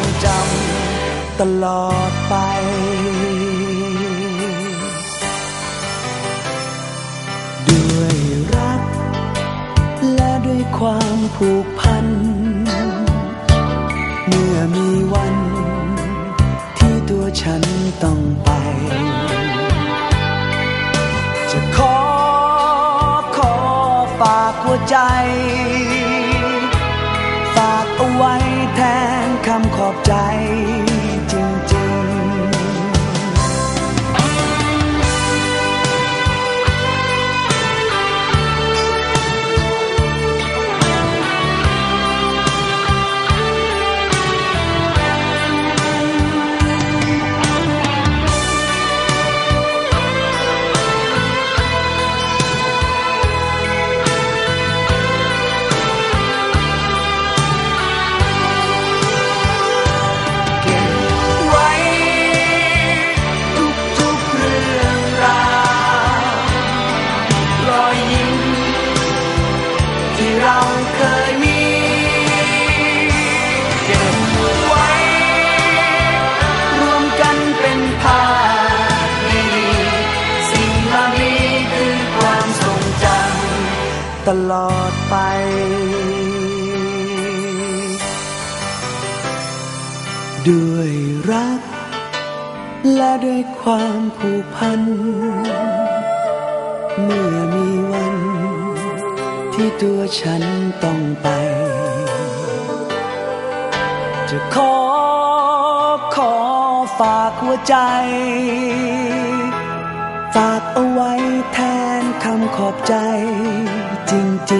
งจำตลอดไปด้วยรัก และด้วยความผูกพัน เมื่อมีวัน ที่ตัวฉันต้องไป จะขอขอฝากหัวใจ ฝากเอาไว้ อบใจจ เราเคยมีเก็บไว้ รวมกันเป็นภาพดีๆสิ่งเหล่านี้คือความทรงจำตลอดไปด้วยรัก และด้วยความผูกพัน เมื่อมีวัน ที่ตัวฉันต้องไป จะขอขอฝากหัวใจ ฝากเอาไว้แทนคำขอบใจจริงๆ